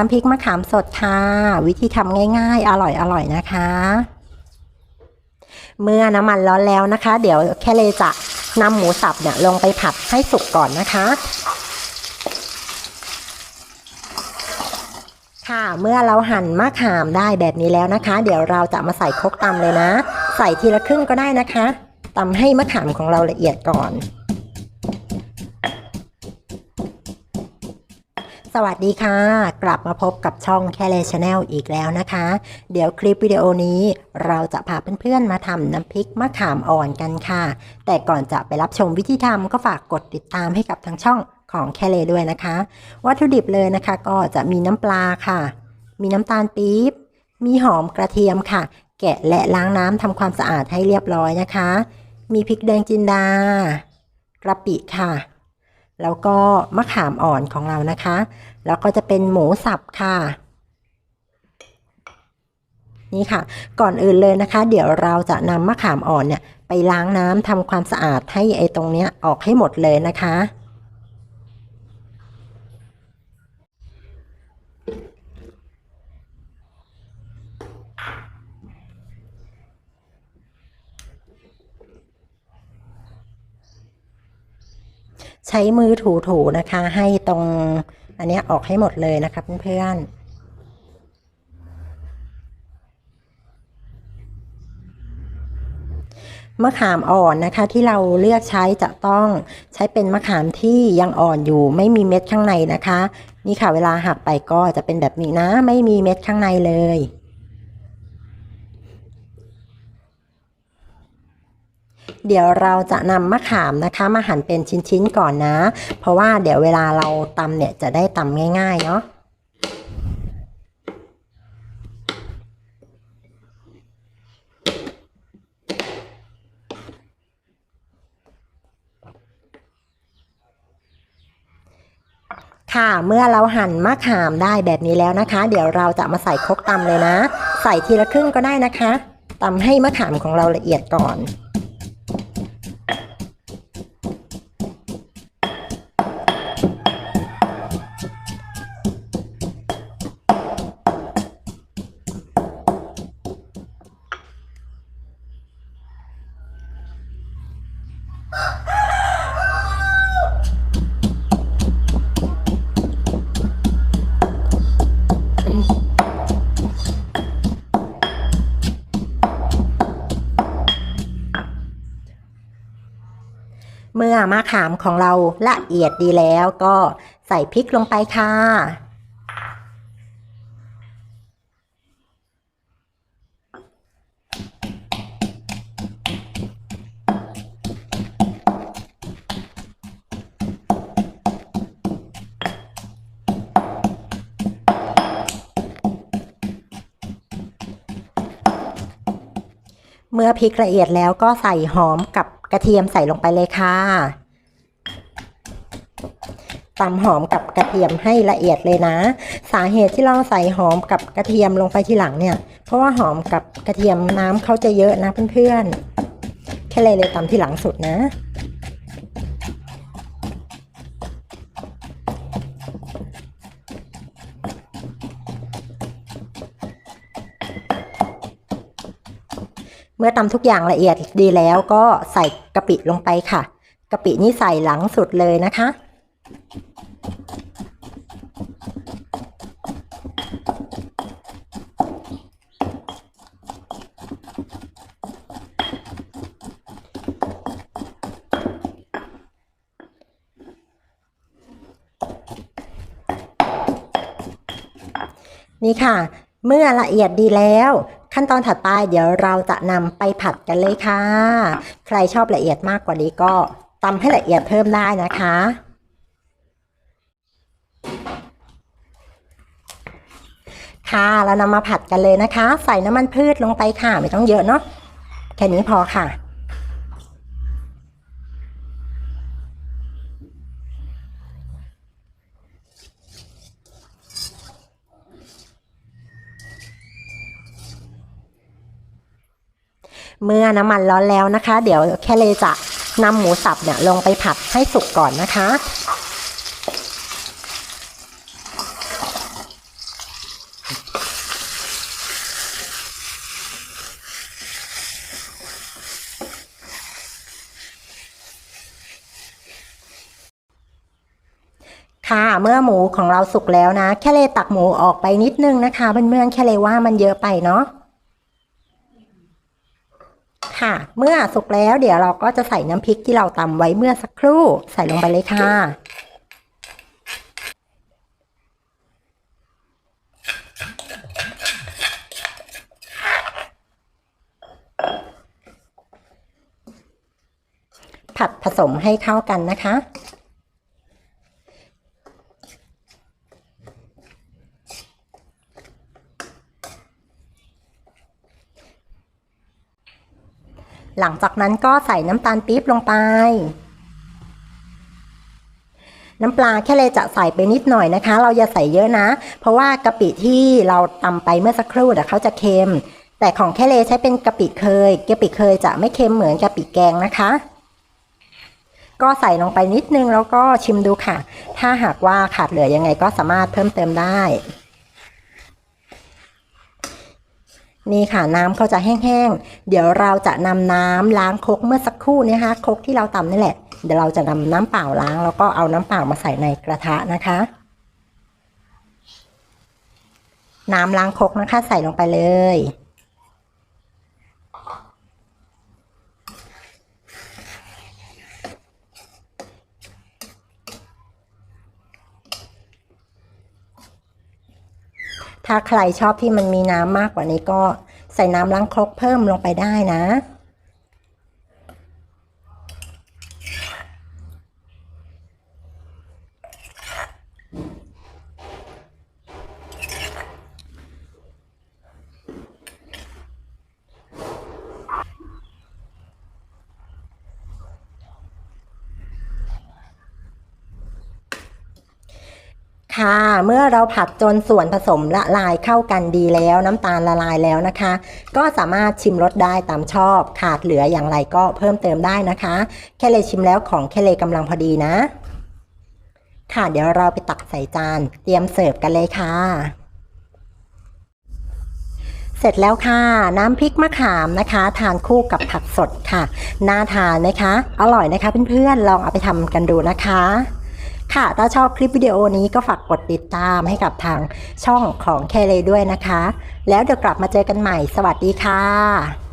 น้ำพริกมะขามสดค่ะ วิธีทำง่าย ๆ อร่อยๆนะคะ เมื่อน้ำมันร้อนแล้วนะคะ เดี๋ยวแค่เลยจะนำหมูสับเนี่ยลงไปผัดให้สุกก่อนนะคะ ค่ะเมื่อเราหั่นมะขามได้แบบนี้แล้วนะคะ เดี๋ยวเราจะมาใส่ครกตำเลยนะ ใส่ทีละครึ่งก็ได้นะคะตำให้มะขามของเราละเอียดก่อน สวัสดีค่ะ กลับมาพบกับช่องแคเลชาแนลอีกแล้วนะคะ เดี๋ยวคลิปวิดีโอนี้เราจะพาเพื่อนๆมาทำน้ำพริกมะขามอ่อนกันค่ะ แต่ก่อนจะไปรับชมวิธีทำก็ฝากกดติดตามให้กับทางช่องของแคเลด้วยนะคะ วัตถุดิบเลยนะคะ ก็จะมีน้ำปลาค่ะ มีน้ำตาลปี๊บ มีหอมกระเทียมค่ะ แกะและล้างน้ำทำความสะอาดให้เรียบร้อยนะคะ มีพริกแดงจินดากระปิค่ะ แล้วก็มะขามอ่อนของเรานะคะ แล้วก็จะเป็นหมูสับค่ะ นี่ค่ะ ก่อนอื่นเลยนะคะ เดี๋ยวเราจะนำมะขามอ่อนเนี่ยไปล้างน้ำทำความสะอาดให้ไอ้ตรงเนี้ยออกให้หมดเลยนะคะ ใช้มือถูๆนะคะ ให้ตรงอันนี้ออกให้หมดเลยนะคะเพื่อนๆมะขามอ่อนนะคะที่เราเลือกใช้จะต้องใช้เป็นมะขามที่ยังอ่อนอยู่ไม่มีเม็ดข้างในนะคะ นี่ค่ะเวลาหักไปก็จะเป็นแบบนี้นะ ไม่มีเม็ดข้างในเลย เดี๋ยวเราจะนำมะขามนะคะ มาหั่นเป็นชิ้นๆก่อนนะ เพราะว่าเดี๋ยวเวลาเราตำเนี่ยจะได้ตำง่าย ๆ เนาะค่ะ เมื่อเราหั่นมะขามได้แบบนี้แล้วนะคะ เดี๋ยวเราจะมาใส่ครกตำเลยนะ ใส่ทีละครึ่งก็ได้นะคะตำให้มะขามของเราละเอียดก่อน เมื่อมะขามของเราละเอียดดีแล้วก็ใส่พริกลงไปค่ะ เมื่อพริกละเอียดแล้วก็ใส่หอมกับ กระเทียมใส่ลงไปเลยค่ะตำหอมกับกระเทียมให้ละเอียดเลยนะ สาเหตุที่เราใส่หอมกับกระเทียมลงไปทีหลังเนี่ย เพราะว่าหอมกับกระเทียมน้ำเขาจะเยอะนะเพื่อนๆแค่เลยเลยตำที่หลังสุดนะ เมื่อตำทุกอย่างละเอียดดีแล้วก็ใส่กะปิลงไปค่ะกะปินี่ใส่หลังสุดเลยนะคะ นี่ค่ะ เมื่อละเอียดดีแล้ว ขั้นตอนถัดไปเดี๋ยวเราจะนำไปผัดกันเลยค่ะ ใครชอบละเอียดมากกว่านี้ก็ตำให้ละเอียดเพิ่มได้นะคะ ค่ะเรานำมาผัดกันเลยนะคะ ใส่น้ำมันพืชลงไปค่ะ ไม่ต้องเยอะเนาะแค่นี้พอค่ะ เมื่อน้ำมันร้อนแล้วนะคะ เดี๋ยวแค่เลจะนำหมูสับเนี่ยลงไปผัดให้สุกก่อนนะคะ ค่ะเมื่อหมูของเราสุกแล้วนะ แค่เลตักหมูออกไปนิดนึงนะคะเพื่อนๆแค่เลว่ามันเยอะไปเนาะ ค่ะ เมื่อสุกแล้วเดี๋ยวเราก็จะใส่น้ำพริกที่เราตำไว้เมื่อสักครู่ใส่ลงไปเลยค่ะ ผัดผสมให้เข้ากันนะคะ หลังจากนั้นก็ใส่น้ำตาลปี๊บลงไป น้ำปลาแค่เลยจะใส่ไปนิดหน่อยนะคะ เราอย่าใส่เยอะนะ เพราะว่ากะปิที่เราตำไปเมื่อสักครู่เดี๋ยวเขาจะเค็ม แต่ของแค่เลใช้เป็นกะปิเคยกะปิเคยจะไม่เค็มเหมือนกะปิแกงนะคะ ก็ใส่ลงไปนิดนึงแล้วก็ชิมดูค่ะ ถ้าหากว่าขาดเหลือยังไงก็สามารถเพิ่มเติมได้ นี่ค่ะน้ำเขาจะแห้งๆ เดี๋ยวเราจะนำน้ำล้างคกเมื่อสักครู่นะคะคกที่เราตำนี่แหละ เดี๋ยวเราจะนำน้ำเปล่าล้าง แล้วก็เอาน้ำเปล่ามาใส่ในกระทะนะคะ น้ำล้างคกนะคะใส่ลงไปเลย ถ้าใครชอบที่มันมีน้ำมากกว่านี้ก็ใส่น้ำล้างครกเพิ่มลงไปได้นะ ค่ะ เมื่อเราผัดจนส่วนผสมละลายเข้ากันดีแล้วน้ำตาลละลายแล้วนะคะ ก็สามารถชิมรสได้ตามชอบ ขาดเหลืออย่างไรก็เพิ่มเติมได้นะคะ แค่เลยชิมแล้วของแค่เลยกำลังพอดีนะ ค่ะเดี๋ยวเราไปตักใส่จาน เตรียมเสิร์ฟกันเลยค่ะเสร็จแล้วค่ะ น้ำพริกมะขามนะคะ ทานคู่กับผักสดค่ะ น่าทานนะคะ อร่อยนะคะเพื่อนๆลองเอาไปทำกันดูนะคะ ค่ะ ถ้าชอบคลิปวิดีโอนี้ก็ฝากกดติดตามให้กับทางช่องของแคเลด้วยนะคะ แล้วเดี๋ยวกลับมาเจอกันใหม่ สวัสดีค่ะ